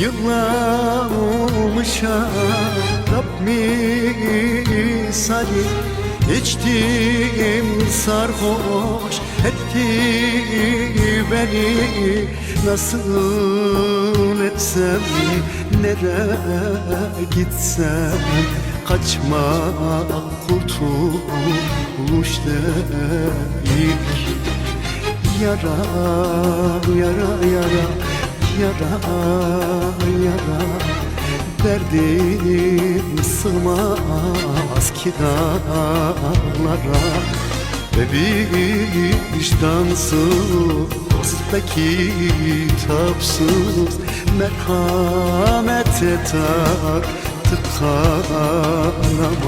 Yıllarmış şarap misali İçtim sarhoş etti beni. Nasıl etsem nereye gitsem? Kaçma kurtuluş değil. Yara yara yara yara yara. Derdim sığmaz ki dağlara Ve vicdansız ve kitapsız. Merhamete taktık kanamaya